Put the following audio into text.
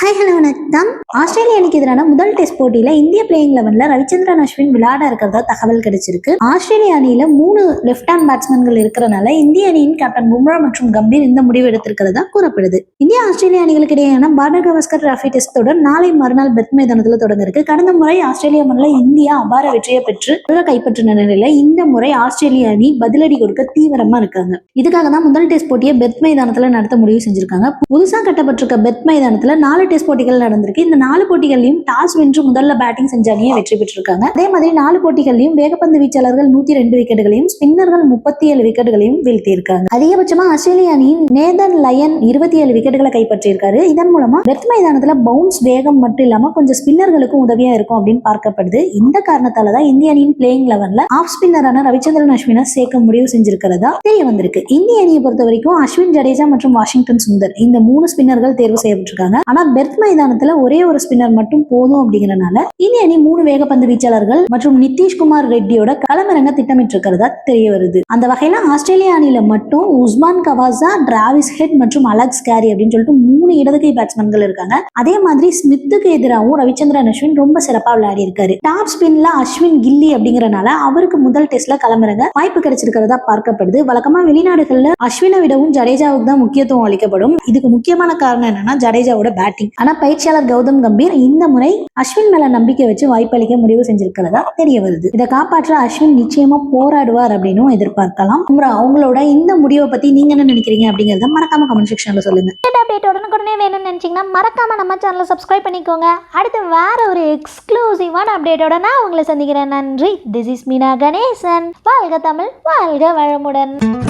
Hi hello வணக்கம். Australia அணிக்கு எதிரான முதல் டெஸ்ட் போட்டியில இந்திய பிளேயிங் லெவன்ல ரவிச்சந்திரன் அஸ்வின் விளையாட இருக்கிறதா தகவல் கிடைச்சிருக்கு. ஆஸ்திரேலிய அணியில மூணு லெஃப்ட் ஹேண்ட் பேட்ஸ்மேன்கள் இருக்கிறனால இந்திய அணியின் கேப்டன் பும்ரா மற்றும் கம்பீர் இந்த முடிவு எடுத்திருக்கிறதா கூறப்படுது. இந்திய ஆஸ்திரேலிய அணிகளுக்கு இடையேயான பார்டர் கவாஸ்கர் ரஃபி டெஸ்ட் தொடர் நாளை மறுநாள் பெத் மைதானத்தில் தொடங்க இருக்கு கடந்த முறை ஆஸ்திரேலியா மண்ணில் இந்தியா அபார வெற்றியை பெற்று தொடரை கைப்பற்றின நிலையில இந்த முறை ஆஸ்திரேலிய அணி பதிலடி கொடுக்க தீவிரமா இருக்காங்க. இதுக்காக தான் முதல் டெஸ்ட் போட்டியை பெத் மைதானத்துல நடத்த முடிவு செஞ்சிருக்காங்க. புதுசா கட்டப்பட்டிருக்க பெத் மைதானத்துல நாலு டெஸ்ட் போட்டிகள் நடந்திருக்கு. இந்த நாலு போட்டிகள்லயும் டாஸ் வென்று முதல்ல பேட்டிங் செஞ்ச அணியை வெற்றி பெற்றிருக்காங்க. அதே மாதிரி நாலு போட்டிகள்லயும் வேகப்பந்து வீச்சாளர்கள் நூத்தி ரெண்டு விக்கெட்டுகளையும் ஸ்பின்னர்கள் முப்பத்தி ஏழு விக்கெட்டுகளையும் வீழ்த்தியிருக்காங்க. அதிகபட்சமா ஆஸ்திரேலிய அணியின் நேதன் லயன் இருபத்தி ஏழு விக்கெட்டுகளை கைப்பற்றியிருக்காரு. இதன் மூலமா வெத் மைதானத்துல பவுன்ஸ் வேகம் மட்டும் இல்லாம கொஞ்சம் ஸ்பின்னர்களுக்கும் உதவியா இருக்கும் அப்படின்னு பார்க்கப்படுது. இந்த காரணத்தால தான் இந்திய அணியின் பிளேயிங் லெவன்ல ஆஃப் ஸ்பின்னரான ரவிச்சந்திரன் அஸ்வினை சேர்க்க முடிவு செஞ்சிருக்கிறதா தெரிய வந்திருக்கு. இந்திய அணியை பொறுத்த வரைக்கும் அஸ்வின் ஜடேஜா மற்றும் வாஷிங்டன் சுந்தர் இந்த மூணு ஸ்பின்னர்கள் தேர்வு செய்யப்பட்டிருக்காங்க. ஆனா பெர்த் மைதானத்துல ஒரே ஒரு ஸ்பின்னர் மட்டும் போதும் அப்படிங்கறனால இந்திய அணி மூணு வேகப்பந்து வீச்சாளர்கள் மற்றும் நிதிஷ்குமார் ரெட்டியோட களமிறங்க திட்டமிட்டிருக்கிறதா தெரிய வருது. அந்த வகையில ஆஸ்திரேலியா அணியில மட்டும் உஸ்மான் கவாசா டிராவிஸ் ஹெட் மற்றும் அலெக்ஸ் கேரி அப்படின்னு சொல்லிட்டு மூணு இடதுகை பேட்ஸ்மேன்கள் இருக்காங்க. அதே மாதிரி ஸ்மித்துக்கு எதிராகவும் ரவிச்சந்திரன் அஸ்வின் ரொம்ப சிறப்பா விளையாடி இருக்காரு. டாப் ஸ்பின்ல அஸ்வின் கில்லி அப்படிங்கறனால அவருக்கு முதல் டெஸ்ட்ல களமிறங்க வாய்ப்பு கிடைச்சிருக்கிறதா பார்க்கப்படுது. வழக்கமா வெளிநாடுகள்ல அஸ்வினை விடவும் ஜடேஜாவுக்கு தான் முக்கியத்துவம் அளிக்கப்படும். இதுக்கு முக்கியமான காரணம் என்னன்னா ஜடேஜாவோட பேட்டிங் ஆனா பயிற்சியாளர் கௌதம் கம்பீர் இந்த முறை அஸ்வின் மேல நம்பிக்கை வச்சு வாய்ப்பளிக்க முடிவு செஞ்சிருக்கிறதா தெரிய வருது. இதை காப்பாற்ற அஸ்வின் நிச்சயமா போராடுவார் அப்படின்னும் எதிர்பார்க்கலாம். அவங்களோட இந்த முடிவை பத்தி நீங்க என்ன நினைக்கிறீங்க அப்படிங்கறத மறக்காம கமெண்ட் செக்ஷன்ல சொல்லுங்க. அப்டேட் உடனுக்குடனே வேணும்னு நினைச்சீங்கன்னா மறக்காமல் நம்ம சேனலை சப்ஸ்கிரைப் பண்ணிக்கோங்க. அடுத்து வேற ஒரு எக்ஸ்க்ளூசிவான அப்டேட்டோட நான் உங்களை சந்திக்கிறேன். நன்றி. This is Meena Ganesan. வாழ்க தமிழ் வாழ்க வளமுடன்.